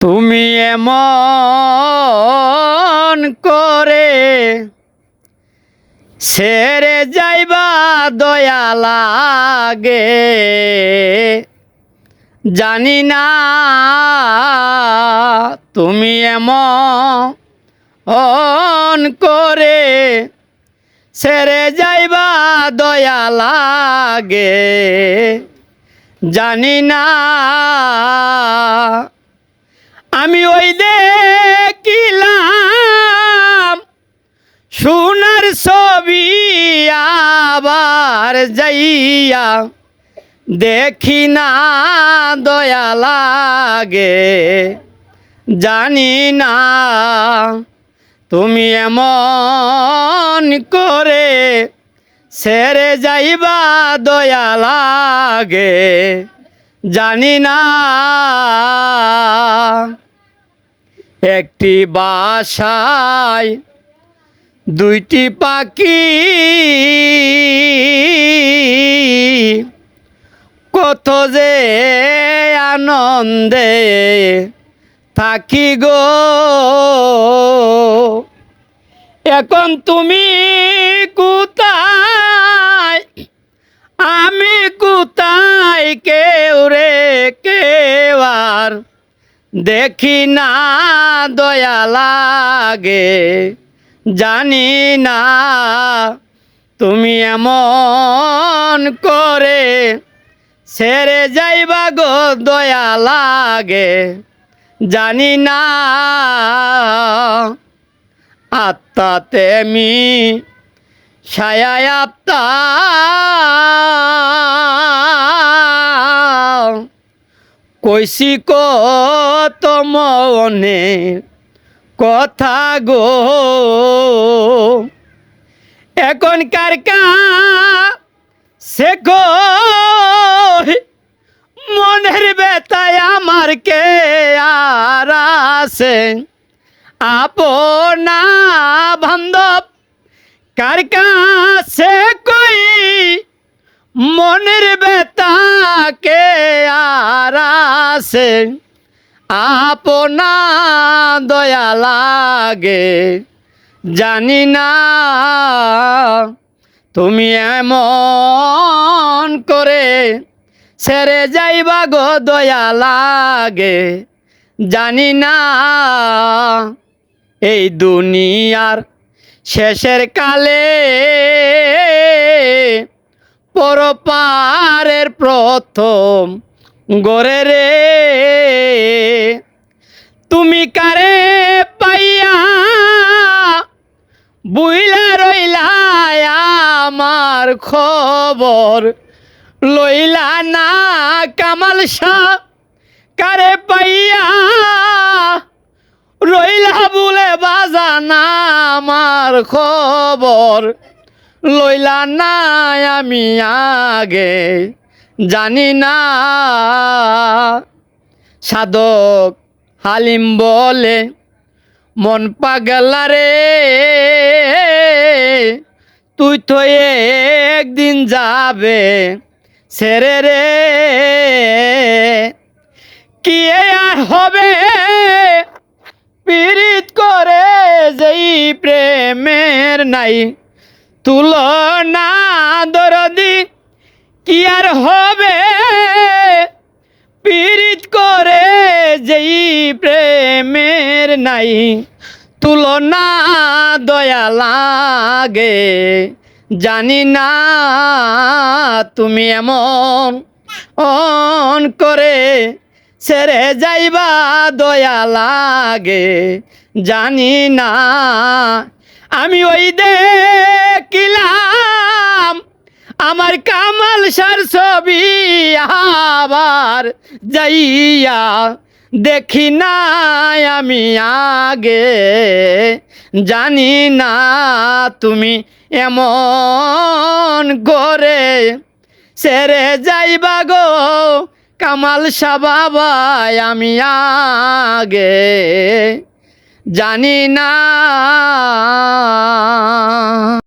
তুমি এমন করে সেরে যাইবা দয়া লাগে। জানি না তুমি এমন করে সেরে যাইবা দয়া লাগে। জানি না আমি ওই দেখিলাম, সোনার ছবি আবার যাইয়া দেখি না দয়া লাগে, জানি না তুমি এমন করে সেরে যাইবা দয়া লাগে, জানি না একটি বাসায় দুইটি পাখি। কত যে আনন্দে থাকি গো। এখন তুমি কোথায়? দেখি না দয়া লাগে, জানি না তুমি এমন করে সেরে যাইবা গো দয়া লাগে, জানি না আত্মা তেমি ছায়া কত মনে কথা গো। এখনকার কা সে গো মনের বেতায় আমার কে আর আছে? আপনা বান্ধব, কার কাছে কই মনের বেতাকে আছে আপনা দয়া লাগে। জানি না তুমি এমন করে সেরে যাইবা গো দয়া লাগে। জানি না এই দুনিয়ার শেষের কালে পরপারের প্রথম গড়ে রে। তুমি কারে পাইয়া বুইলা রইলা আমার খবর? লইলা না কামাল শাহ, কারে পাইয়া রইলা বলে বাজানা আমার খবর? লইলা না আমি আগে জানি না। সাধক হালিম বলে, মন পাগলা রে। তুই তো একদিন যাবে সেরে রে। কি আর হবে? পীড়িত করে যেই প্রেমের নাই, তুলনা দরদি কি আর হবে? পীড়িত করে যেই প্রেমের নাই, তুলনা দয়া লাগে। জানি না তুমি এমন অন করে ছেড়ে যাইবা দয়া লাগে। জানি না, আমি ওই দেখিলাম আমার কামাল সার ছবি আবার যাইয়া দেখি না আমি আগে। জানি না তুমি এমন করে সেরে যাইবা গো কামাল সাবাবাই আমি আগে। জানি না